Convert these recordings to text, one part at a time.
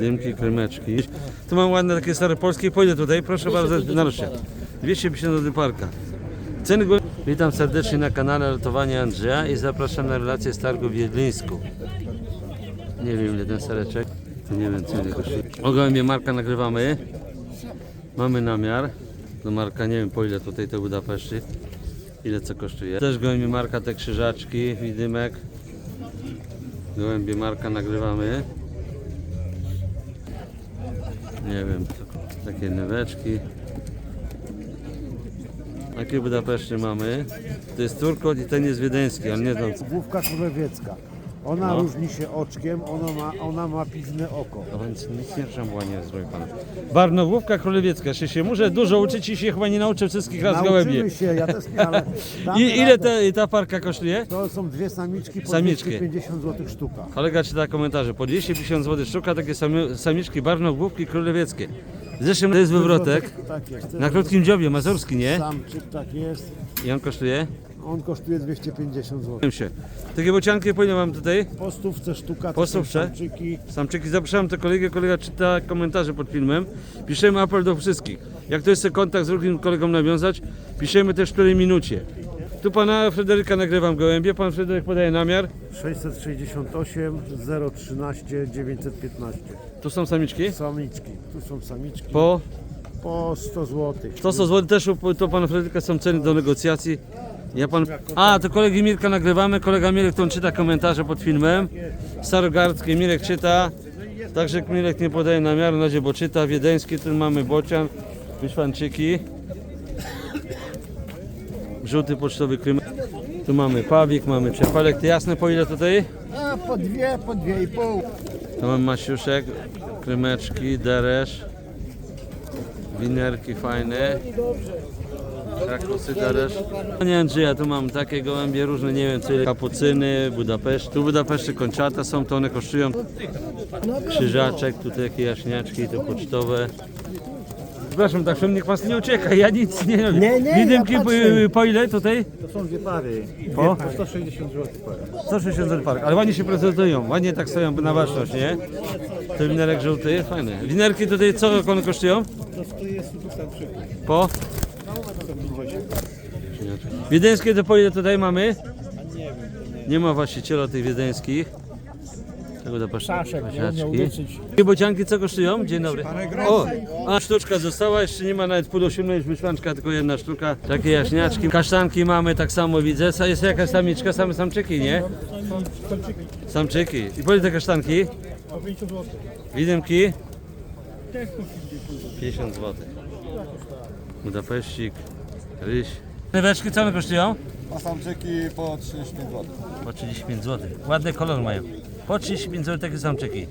Dymki, krymeczki. Tu mam ładne takie stare polskie. Pójdę tutaj, proszę bardzo, naruszę. 250 do parka. Ceny go... Witam serdecznie na kanale Lotowania Andrzeja i zapraszam na relację z targu w Jedlińsku. Nie wiem ile ten sereczek. To nie wiem co ile kosztuje. O gołębie Marka nagrywamy. Mamy namiar. Do Marka nie wiem po ile tutaj te Budapeszty. Ile co kosztuje. Też gołębie Marka te krzyżaczki, widymek. Gołębie Marka nagrywamy. Nie wiem, takie nyweczki. Jakie Budapeszty mamy? To jest Turkot i ten jest wiedeński, ale nie znam. Główka królewiecka. Ona No. różni się oczkiem, ona ma, ona ma piwne oko. No więc nic nie trzeba nie zrobił pan. Barnogłówka królewiecka, jeszcze się muszę dużo uczyć i się chyba nie nauczę wszystkich raz gołębie. Nauczymy się, ja też nie, ale damy I ile radę. ta, ta parka kosztuje? To są dwie samiczki po Samiczki. 250 zł sztuka. Kolega czyta komentarze. Po 250 zł sztuka takie sami- samiczki barnogłówki królewieckie. Zresztą to jest wywrotek. Tak jest. Na krótkim dziobie, mazurski, nie? Samczyk tak jest. I on kosztuje? On kosztuje 250 zł. Się. Takie bocianki po ile mam tutaj? Po stówce sztuka to Po są stówce? samczyki. Samczyki, zapraszam te kolegę, kolega czyta komentarze pod filmem. Piszemy apel do wszystkich. Jak ktoś chce kontakt z drugim kolegą nawiązać, piszemy też w której minucie. Tu pana Fryderyka nagrywam gołębie, pan Fryderyk podaje namiar. 668 013 915. Tu są samiczki. Samiczki. Tu są samiczki. Po Po 100 zł. to co zł też u- to pana Fryderyka są ceny do negocjacji. Ja pan... A, to kolegi Mirka nagrywamy. Kolega Mirek to on czyta komentarze pod filmem. Starogardzki Mirek czyta. Także Mirek nie podaje namiaru na razie, bo czyta. Wiedeński, tu mamy bocian, wyszwanczyki. Żółty pocztowy krym. Tu mamy pawik, mamy czerpalek. Ty jasne po ile tutaj? A po dwie, po dwie i pół. Tu mamy masiuszek, krymeczki, deresz. Winerki fajne. Krakusy deresz. Nie Andrzeja, tu mam takie gołębie różne, nie wiem co ile. Kapucyny, Budapeszt. Tu Budapeszty kończata są, to one kosztują. Krzyżaczek, tu takie jaśniaczki, to pocztowe. Przepraszam, tak niech pan nie ucieka, ja nic nie robię. Nie, nie, Widymki ja po, patrzę. po ile tutaj? To są dwie pary. Po? 160 zł para. 160 zł park, ale ładnie się prezentują, ładnie tak stoją na baczność, nie? To winerek żółty jest fajny. Winerki tutaj co one kosztują? To jest Po? Wiedeńskie to po ile tutaj mamy? Nie ma właściciela tych wiedeńskich. Tego do Staszek, nie pasiaczki. umiał liczyć. I bocianki co kosztują? Dzień dobry. O, a sztuczka została, jeszcze nie ma nawet pół do siódmej, już wyszłanczka, tylko jedna sztuka. Takie jaśniaczki. Kasztanki mamy, tak samo widzę. Jest jakaś samiczka, same samczyki, nie? Samczyki. I po ile te kasztanki? Widymki? 50 zł. Budapeścik, ryś. Nyweczki co one kosztują? A samczyki po 35 zł. Po 35 zł. Ładny kolor mają. Po 35 zł takie samczyki.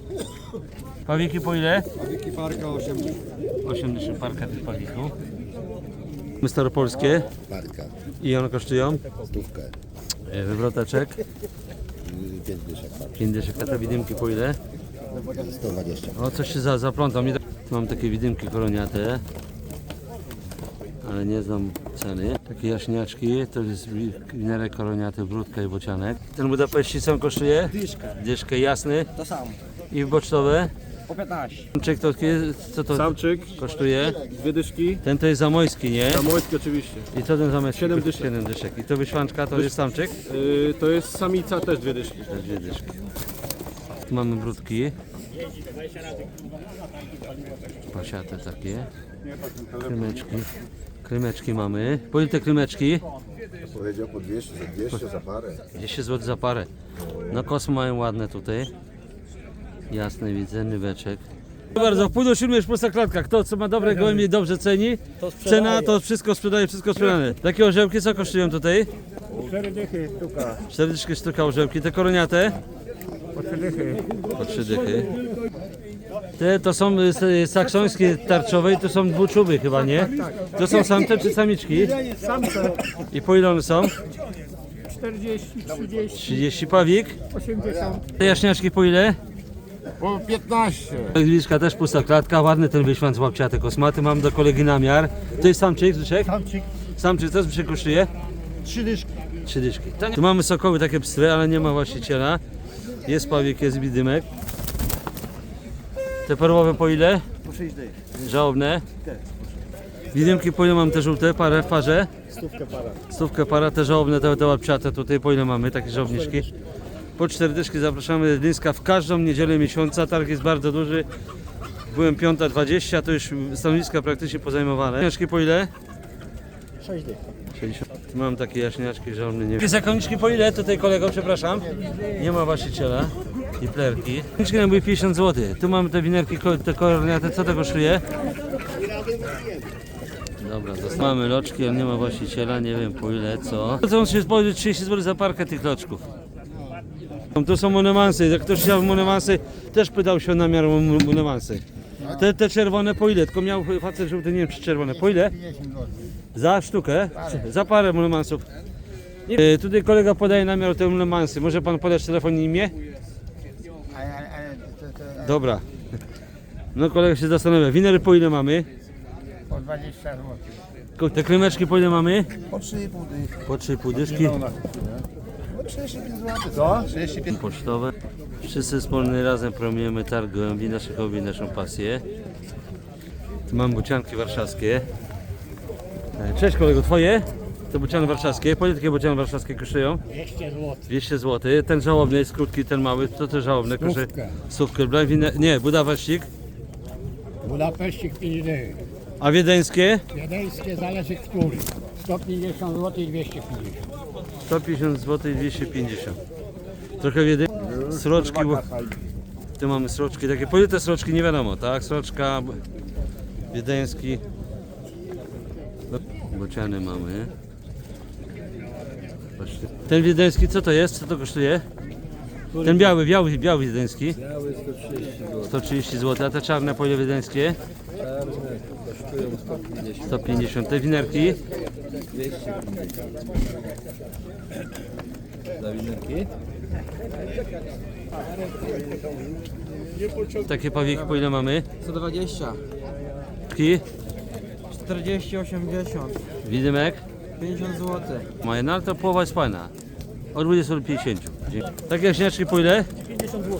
Pawiki po ile? A wiki parka 80. 80 parka tych pawików. My staropolskie. Parka, I one kosztują? stówkę, E, Wywroteczek. y, pięć dyszek parka, 50 kata widymki po ile? 120. O, coś się za, zapląta. Mi- Mam takie widymki koroniate. Ale nie znam ceny. Takie jaśniaczki, to jest wi- winerek koroniaty, brudka i bocianek. Ten Budapeści co kosztuje? Dyszkę, Dyszkę jasny. to samo. I bocztowe? Po 15. Samczyk to co to Samczyk, kosztuje? dwie dyszki, Ten to jest zamojski, nie? zamojski oczywiście. I co ten zamojski? Siedem dyszek. Siedem dyszek. I to wyszwanczka to jest samczyk? Yy, to jest samica, też dwie dyszki. To dwie dyszki. Tu mamy brudki. Pasiate takie. Krymeczki. Krymeczki mamy. Po ile te krymeczki? Powiedział po 200, za 200 za parę. 10 zł za parę. No kosmy mają ładne tutaj. Jasne widzę, nyweczek. Proszę bardzo, w pół do siódmej już pusta klatka. Kto co ma dobre gołębie i dobrze ceni, cena to wszystko sprzedaje, wszystko sprzedane. Takie orzełki co kosztują tutaj? Cztery dychy sztuka. 40 sztuka orzełki. Te koroniate? Po trzy dychy. Po trzy dychy. Te to są y, saksońskie tarczowe i to są dwuczuby chyba, nie? To są samce czy samiczki? Samce I po ile one są? 40, 30, 30 pawik. 80. Te jaśniaczki po ile? Po 15. Angliczka też pusta klatka, ładny ten wyświant łapciaty kosmaty, mam do kolegi namiar. To jest samczyk, Zbyszek? Samczyk. Samczyk, co Zbyszek kosztuje? Trzy dyszki. Trzy dyszki. Tu mamy sokoły takie pstry, ale nie ma właściciela. Jest pawik, jest widymek. Te perłowe po ile? Po 6 dych. Żałobne. Widymki po ile mam te żółte, parę w parze? Stówkę para. Stówkę para, te żałobne, te, te łapciate tutaj po ile mamy, takie żałobniczki? Po cztery dyszki zapraszamy do Gdyńska w każdą niedzielę miesiąca, targ jest bardzo duży. Byłem piąta 20, to już stanowiska praktycznie pozajmowane. Jaśniaczki po ile? 6 dych. 60. Tu mam takie jaśniaczki żałobne, nie. Zakoniczki po ile? Tutaj kolego, przepraszam. Nie ma właściciela. I plerki. Zakoniczki na mój 50 zł. Tu mamy te winerki, te koroniate, co to kosztuje? Dobra, mamy loczki, ale nie ma właściciela, nie wiem po ile, co. To co się powiedzieć 30 zł za parkę tych loczków. To są monemansy, jak ktoś chciał monemansy, też pytał się o namiar mon- monemansy. Te, te czerwone po ile? Tylko miał facet żółty, nie wiem czy czerwone. Po ile? Za sztukę? Za parę monemansów. E, tutaj kolega podaje namiar te monemansy. Może pan podać telefon i imię? Dobra. No kolega się zastanawia. Winery po ile mamy? Po 20 zł. Ko- Te krymeczki po ile mamy? Po 3,5 dych. Po trzy pół dyszki. No 35 zł. Co? 35. Pocztowe. Wszyscy wspólnie razem promujemy targ gołębi, nasze hobby, naszą pasję. Tu mam bucianki warszawskie. E, Cześć kolego, twoje? To buciany warszawskie. Po ile takie buciany warszawskie kosztują? 200 zł. 200 zł. Ten żałobny jest krótki, ten mały. Co to żałobne? Kosztuje? Stówkę. Stówkę. Blawinę- Nie, Budawaścik. Budapeścik 5 dych. A wiedeńskie? Wiedeńskie zależy który. 150 zł i 250. 150 zł i 250. Trochę wiedy. Sroczki. ło- Tu mamy sroczki takie. Po ile te sroczki nie wiadomo, tak? Sroczka wiedeński. Bociany mamy. Patrzcie. Ten wiedeński co to jest? Co to kosztuje? Ten biały, biały, biały wiedeński. Biały 130 zł. 130 zł, a te czarne po ile wiedeńskie? Czarne kosztują 150. 150. Te winerki? 250. Za winerki? Takie pawiki po ile mamy? 120, Ki? 40, 80, Widymek? 50 zł. Moje, no ale to połowa jest fajna. Od 20 do 50. Dzięki. Takie jaśniaczki po ile? 50 zł.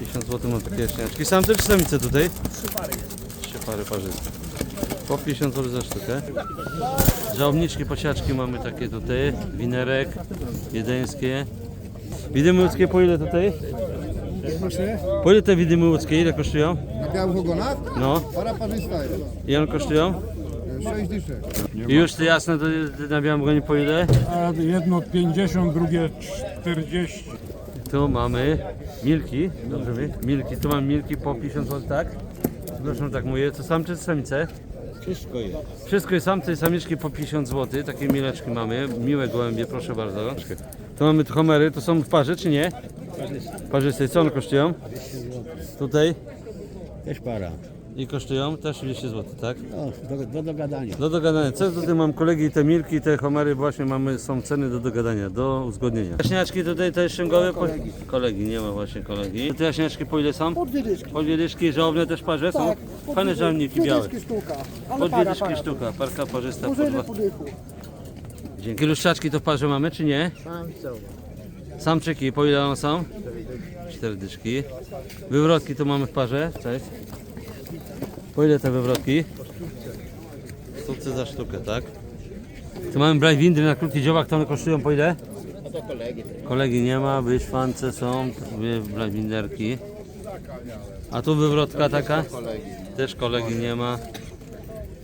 50 zł mam takie jaśniaczki. Samce czy samice tutaj? Trzy pary. Trzy pary parzyste. Po 50 zł za sztukę. Żałobniczki, posiaczki mamy takie tutaj. Winerek, wiedeńskie. Widymy łódzkie po ile tutaj? Po ile te widymy łódzkie? Ile kosztują? Na białych ogonach? No. Para parzysta jest. I one kosztują? 6 dyszek. I już te jasne to na białym gonie po ile? A jedno 50, drugie 40. Tu mamy milki, dobrze mi? Milki, tu mam milki po 50 zł, tak? Przepraszam, tak mówię, to samce czy samice? Wszystko jest. Wszystko jest samce i samiczki po 50 zł, takie mileczki mamy, miłe gołębie, proszę bardzo. Tu mamy tu homery, to są w parze czy nie? Parzyste, co one kosztują? Tutaj Też para. I kosztują też 200 zł, tak? No, do, do dogadania. Do dogadania. Co tutaj mam kolegi, te milki, te homery właśnie mamy, są ceny do dogadania, do uzgodnienia. Jaśniaczki tutaj te szyngowe? Po... Kolegi, nie ma właśnie kolegi. Te jaśniaczki po ile są? Po dwie dyszki. Po dwie dyszki, też parze są? Tak, Fajne żałobniki białe. sztuka. Po dwie dyszki sztuka, parka parzysta po dwa. Dzięki. Luszczaczki to w parze mamy, czy nie? Samczyki, po ile one są? Cztery dyszki. Wywrotki to mamy w parze, cześć. Po ile te wywrotki? Stówce za sztukę, tak? Tu mamy brajwindry na krótki dziobak, to one kosztują po ile? Kolegi nie ma, wyszwance są, dwie brajwinderki. A tu wywrotka taka? Też kolegi nie ma.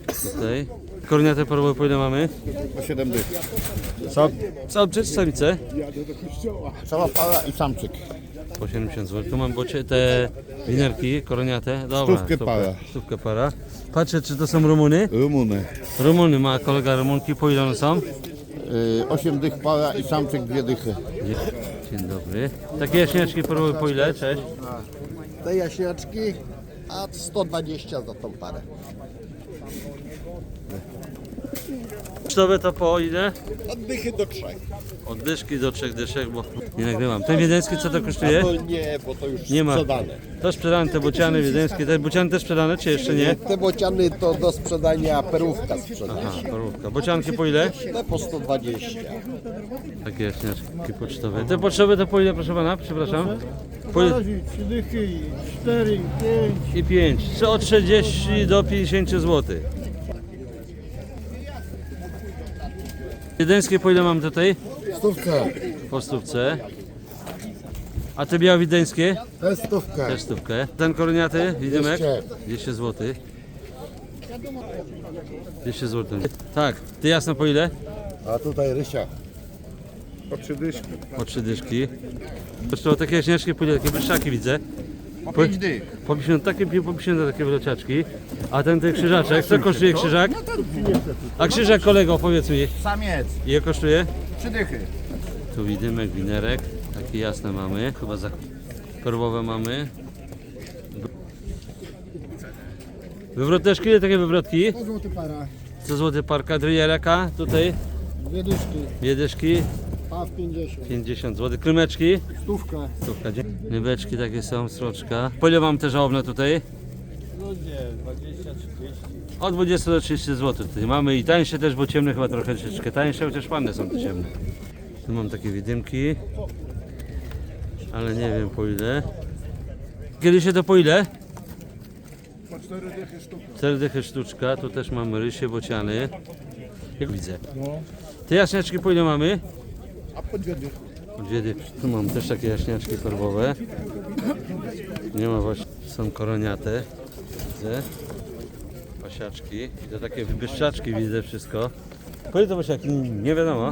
Tutaj. Korniate perłowe po ile mamy? Po 7 dych. Samczyk, samice? Cała para i samczyk. Po 70 zł. Tu mam bocie, te winerki koroniate. Dobra, Stówkę super. para. Stówkę para. Patrzę, czy to są Rumuny. Rumuny. Rumuny ma kolega Rumunki. Po ile one są? 8 dych para i samczyk dwie dychy. Dzień dobry. Takie jaśniaczki perłowe po ile? Cześć. Te jaśniaczki, a 120 za tą parę. Pocztowe to po ile? Od dychy do trzech. Od dyszki do trzech dyszek, bo nie nagrywam. Ten wiedeński co to kosztuje? To nie, bo to już Nie ma. sprzedane. To sprzedane, te bociany wiedeńskie. Te bociany też sprzedane, czy jeszcze nie? Te bociany to do sprzedania perówka sprzedać. Aha, parówka. Bocianki po ile? Te po 120. Takie jaśniaczki pocztowe. Te pocztowe to po ile, proszę pana? Przepraszam. Po ile? Trzy dychy, cztery, pięć. I 5. Od 30 do 50 zł. Wiedeńskie po ile mam tutaj? Stówkę. Po stówce. A te białowideńskie? Jest stówkę. Też stówkę. Ten koroniaty, widymek? 200. 200 zł. 200 zł. Tak, ty jasno po ile? A tutaj Rysia. Po trzy dyszki. Po trzy dyszki. Zresztą takie jaśniaczki po ile? Takie błyszczaki widzę. Po pięć dych. Po 50, takie, po 50 takie wyleciaczki. A ten ten krzyżaczek, co kosztuje krzyżak? A krzyżak kolego, powiedz mi, Samiec. ile kosztuje? Trzy dychy. Tu widymek, winerek, takie jasne mamy, chyba za perłowe mamy. Wywroteczki, ile takie wywrotki? Po złoty para. Co złoty parka, dryjereka, tutaj Dwie wiedeszki, A w 50. 50 zł, krymeczki, Stówka. stówka, dzie- nybeczki takie są, sroczka. Po ile mam te żałobne tutaj? Od 20 do 30 zł tutaj mamy i tańsze też, bo ciemne chyba trochę troszeczkę tańsze, chociaż ładne są te ciemne. Tu mam takie widymki, ale nie wiem po ile. Kiedy się to po ile? Po cztery dychy sztuka. 4 dychy sztuczka, tu też mamy rysie, bociany. Jak widzę. Te jaśniaczki po ile mamy? A po dwie dychy. Po Dwie dychy. Tu mam też takie jaśniaczki perłowe. Nie ma właśnie, są koroniate. Widzę. Pasiaczki. I to takie wybieszczaczki widzę wszystko. Ile to pasiaki? Nie wiadomo.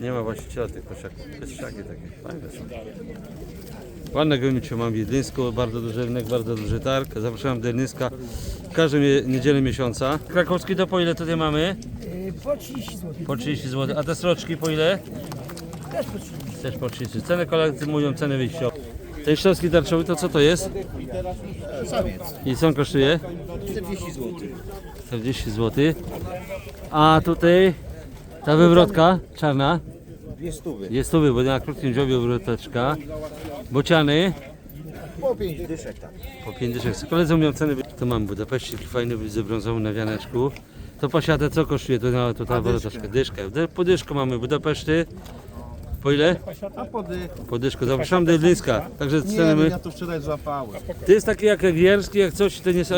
Nie ma właściciela tych pasiaków. Wyszczaki takie, fajne są. Ładne gołębie mam w Wiedyńsku, bardzo duży rynek, bardzo duży targ. Zapraszam do Wiedyńska każdą mie- niedzielę miesiąca. Krakowski to po ile tutaj mamy? Po 30 zł. Po 30 zł. A te sroczki po ile? Też po 30. Też po 30. Ceny kolekty mówią ceny wyjściowe. Ten szlowski tarczowy to co to jest? Samiec. I co on kosztuje? 40 zł. 40 zł. A tutaj ta wywrotka czarna Dwie stówy. jest tu, bo na krótkim dziobie wywroteczka. Bociany Po pięć dyszek tak. po 50. Koledzy mówią ceny. Tu mam Budapeścik fajny, widzę brązową na wianeczku. To pasiatę co kosztuje? To, na, to ta wywroteczka. Dyszkę. Dy- Po dyszku mamy Budapeszty. Po ile? A po dych. Po dyszku. Zapraszam do Jedlińska. Także ceny my... ja to wczoraj złapałem. To jest taki jak agierski, jak coś, to nie jest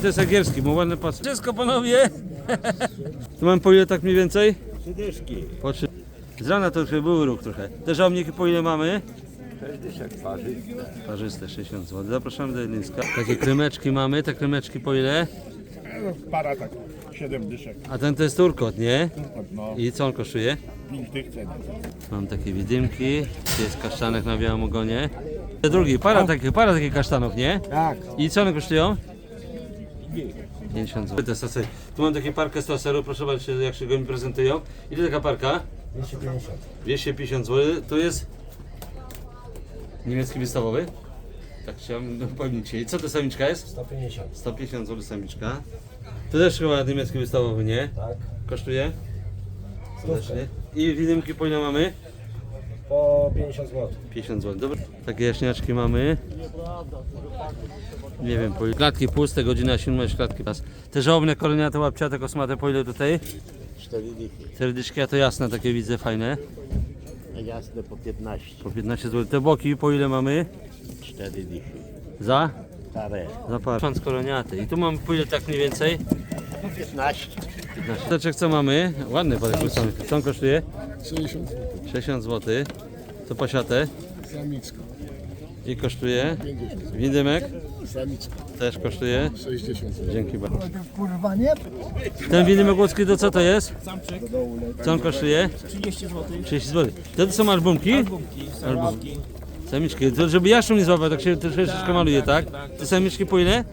to jest agierski, bo ładne pasy. Wszystko panowie! tu mam po ile tak mniej więcej? Trzy dyszki. Po trzy. Z rana to już był ruch trochę. Te żołniki po ile mamy? Sześć dyszek twarzy. Parzyste 60 zł. Zapraszamy do Jedlińska. Takie krymeczki mamy, te krymeczki po ile? Para tak. Siedem dyszek. A ten to jest turkot, nie? No. I co on kosztuje? Pięć tych cen. Mam takie widymki, tu jest kasztanek na białym ogonie. Te drugi, para takich, para takich kasztanów, nie? Tak. I co one kosztują? 50 zł. Te stosy. Tu mam takie parkę stoserów, proszę bardzo, jak się go mi prezentują. Ile taka parka? 250. 250 zł. Tu jest niemiecki wystawowy. Tak chciałem się. I co to samiczka jest? 150. 150 zł samiczka. To też chyba niemiecki wystawowy, nie? Tak. Kosztuje? Serdecznie. I widymki po ile mamy? Po 50 zł. 50 zł. Dobra. Takie jaśniaczki mamy. Nie wiem, po ile. Klatki puste, godzina 7, klatki pas. Te żołbne, koroniate, łapciate, kosmate, po ile tutaj? Cztery dychy. Serdyszki, a to jasne, takie widzę, fajne. Jasne po 15. Po 15 zł. Te boki, po ile mamy? Cztery dychy. Za? Parę. Za parę. Pan koroniaty. I tu mam ile tak mniej więcej? 15. 15. Teczek co mamy? Ładny parek pulsowy. Co on kosztuje? 60 zł. 60 zł. To pasiatę. Samiczka. I kosztuje? Widymek? Samiczka. Też kosztuje? 60 zł. Dzięki bardzo. Kurwa nie? Ten widymek łódzki to co to jest? Co on kosztuje? 30 zł. 30 zł. To, to są albumki? Albumki. Samiczki. To żeby jaszczur nie złapał, tak się troszeczkę maluje, tak? Te samiczki po ile?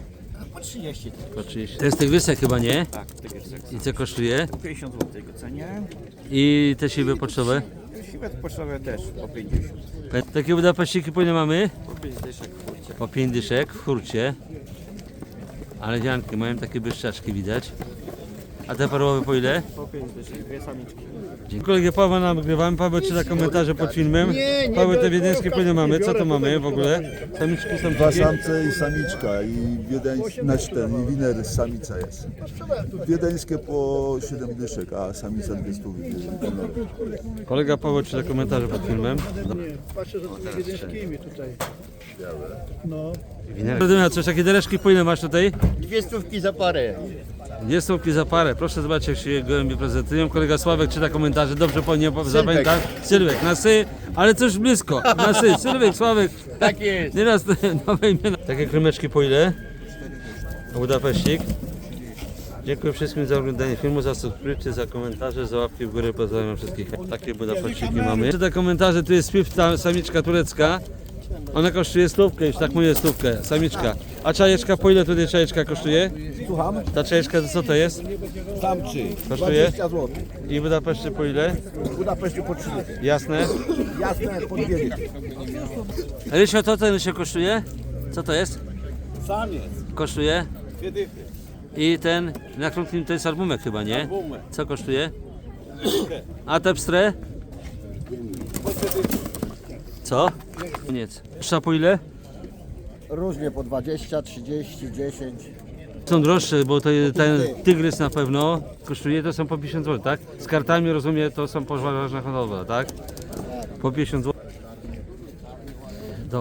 Po 30 Po 30. To jest tygrysek chyba, nie? Tak, tygrysek. I co kosztuje? 50 zł cenie. I te siwe pocztowe? Siwe pocztowe też po 50. Takie budapeściki po ile mamy? Po 5 dyszek w kurcie. Po 5 dyszek w hurcie. Ale wianki mają takie byszczaczki widać. A te perłowe po ile? Po 5 dyszek, dwie samiczki. Dziękuję. Kolegę Pawła nagrywamy. Paweł czyta komentarze pod filmem. Paweł, te wiedeńskie po ile mamy? Co to mamy w ogóle? Samiczki są Dwa samce i samiczka i wiedeńskie, znaczy ten, i winery samica jest. Wiedeńskie po 7 dyszek, a samica 200 Kolega Paweł czyta komentarze pod filmem. Patrzę, że to wiedeńskimi tutaj. Rozumiał, coś takie dereszki po ile masz tutaj? Dwie stówki za parę. Dwie stówki za parę. Proszę zobaczyć, jak się gołębie prezentują. Kolega Sławek czyta komentarze. Dobrze po nie zapamiętam. Sylwek, na sy, ale coś blisko. Na sy. Sylwek, Sławek. Tak jest. Nieraz nowe imiona. Takie krymeczki po ile? Budapeścik. Dziękuję wszystkim za oglądanie filmu, za subskrypcję, za komentarze, za łapki w górę. Pozdrawiam wszystkich. Takie budapeściki mamy. Czyta komentarze, tu jest ta samiczka turecka. Ona kosztuje stówkę, już tak mówię stówkę, samiczka. A czajeczka po ile tutaj czajeczka kosztuje? Słucham? Ta czajeczka to co to jest? Samczy. Kosztuje? 20 zł. I Budapeszcie po ile? W Budapeszcie po 3 dychy. Jasne. Jasne, po 2 dychy. Rysio, to co Rysio kosztuje? Co to jest? Samiec. Kosztuje? Dwie dychy. I ten, na krótkim to jest albumek chyba, nie? Co kosztuje? A te pstre? Co? Koniec. Pszcza po ile? Różnie po 20, 30, 10. Są droższe, bo to jest ten tygrys na pewno kosztuje, to są po 50 zł, tak? Z kartami rozumiem, to są poważne hodowle, tak? Po 50 zł.